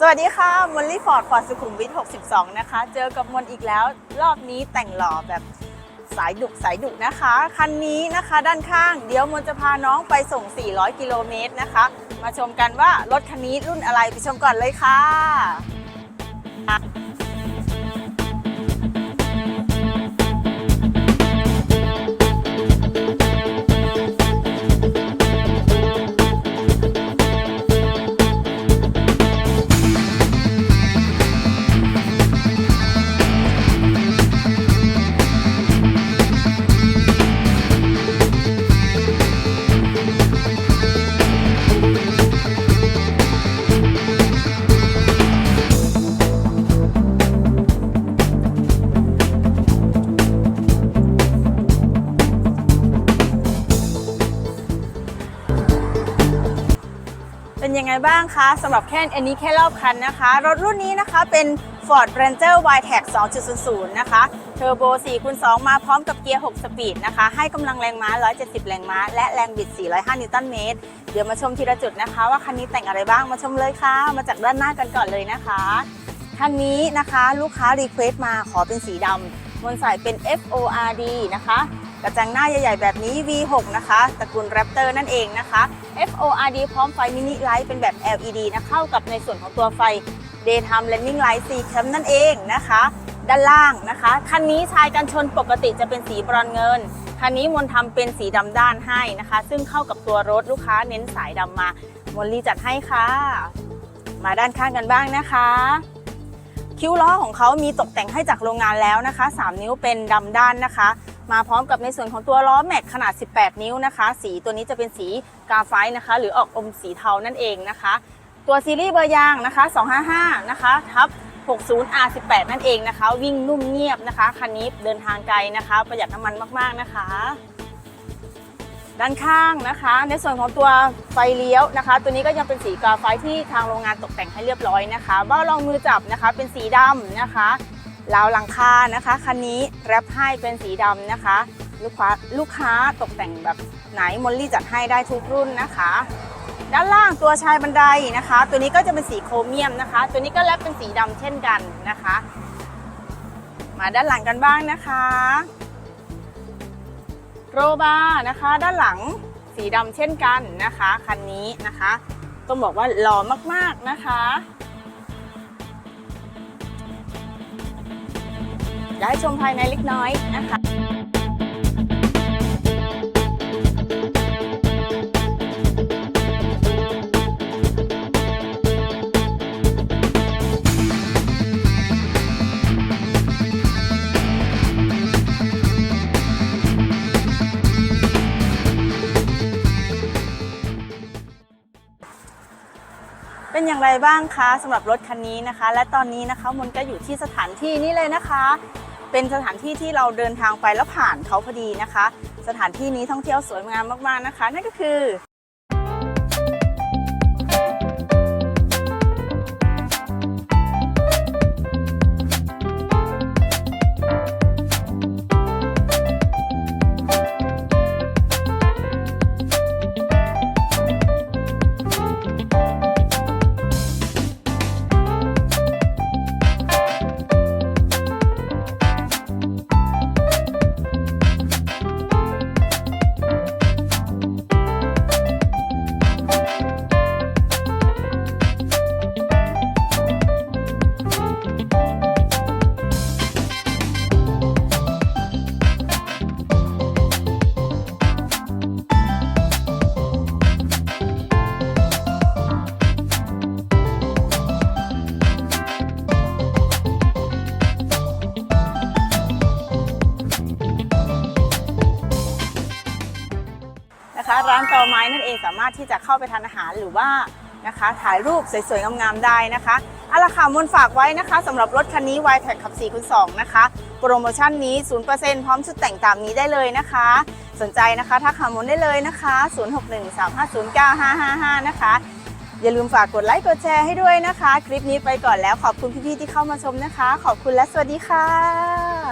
สวัสดีค่ะมอลลี่ฟอร์ดฟอร์ดสุขุมวิท 62 นะคะ เจอกับมนอีกแล้ว รอบนี้แต่งหล่อแบบสายดุกสายดุนะคะ คันนี้นะคะด้านข้าง เดี๋ยวมนจะพาน้องไปส่ง 400 กิโลเมตรนะคะ มาชมกันว่ารถคันนี้รุ่นอะไรไปชมก่อนเลยค่ะ ยังไงบ้างคะสำหรับแค่อันนี้แค่รอบคันนะคะ รถรุ่นนี้นะคะเป็น Ford Ranger y-Tech 2.00 นะคะเทอร์โบ4คูณ2มาพร้อมกับเกียร์ 6 สปีดนะคะ ให้กำลังแรงม้า 170 แรงม้า และแรงบิด 405 นิวตันเมตร เดี๋ยวมาชมทีละจุดนะคะ ว่าคันนี้แต่งอะไรบ้างมาชมเลยค่ะ มาจากด้านหน้ากันก่อนเลยนะคะคันนี้นะคะลูกค้ารีเควสต์มาขอเป็นสีดำมนต์ใส่เป็น FORD นะคะ กระจังหน้าใหญ่ๆแบบนี้ V6 นะคะตระกูล Raptor นั่นเองนะคะ FORD พร้อมไฟมินิไลท์เป็นแบบ LED นะเข้ากับในส่วนของตัวไฟ Daytime Running Light C Cam นั่นเองนะคะ ด้านล่างนะคะคันนี้ชายกันชนปกติจะเป็นสีบรอนเงินคันนี้มนทำเป็นสีดำด้านให้นะคะ ซึ่งเข้ากับตัวรถลูกค้าเน้นสายดำมามนรีจัดให้ค่ะ มาด้านข้างกันบ้างนะคะ คิ้วล้อของเขามีตกแต่งให้จากโรงงานแล้วนะคะ 3 นิ้วเป็นดำด้านนะคะ มาพร้อมกับในส่วนของตัวล้อแม็กขนาด 18 นิ้วนะคะ สีตัวนี้จะเป็นสีกาไฟต์นะคะ หรือออกอมสีเทานั่นเองนะคะ ตัวซีรีส์เบอร์ยางนะคะ 255 นะคะทับ 60 R18 นั่นเองนะคะ วิ่งนุ่มเงียบนะคะคันนี้เดินทางไกลนะคะ ประหยัดน้ำมันมากๆนะคะด้านข้างนะคะ ในส่วนของตัวไฟเลี้ยวนะคะ ตัวนี้ก็ยังเป็นสีกาไฟที่ทางโรงงานตกแต่งให้เรียบร้อยนะคะเบ้ารองมือจับนะคะ เป็นสีดำนะคะ ราวหลังคานะคะ คันนี้แรปให้เป็นสีดำนะคะ ลูกค้าลูกค้าตกแต่งแบบไหนมอลลี่จัดให้ได้ทุกรุ่นนะคะ ด้านล่างตัวชายบันไดนะคะ ตัวนี้ก็จะเป็นสีโครเมียมนะคะ ตัวนี้ก็แรปเป็นสีดำเช่นกันนะคะ มาด้านหลังกันบ้างนะคะโรบาร์นะคะ ด้านหลังสีดำเช่นกันนะคะ คันนี้นะคะ ต้องบอกว่าหล่อมากๆนะคะ เดี๋ยวให้ชมภายในเล็กน้อยนะคะเป็นอย่างไรบ้างคะสำหรับรถคันนี้นะคะ และตอนนี้นะคะมนก็อยู่ที่สถานที่นี้เลยนะคะ เป็นสถานที่ที่เราเดินทางไปแล้วผ่านเขาพอดีนะคะ สถานที่นี้ท่องเที่ยวสวยงามมากๆนะคะ นั่นก็คือ ไม้นั่นเองสามารถที่จะเข้าไปทานอาหารหรือว่านะคะถ่ายรูปสวยๆงามๆได้นะคะเอาละค่ะมนฝากไว้นะคะสำหรับรถคันนี้ y t e c ขับ4คูณ2นะคะ โปรโมชั่นนี้ 0%พร้อมชุดแต่งตามนี้ได้เลยนะคะ สนใจนะคะทักหามนได้เลยนะคะ 0613509555 นะคะ อย่าลืมฝากกดไลค์กดแชร์ให้ด้วยนะคะ คลิปนี้ไปก่อนแล้วขอบคุณพี่ๆที่เข้ามาชมนะคะ ขอบคุณและสวัสดีค่ะ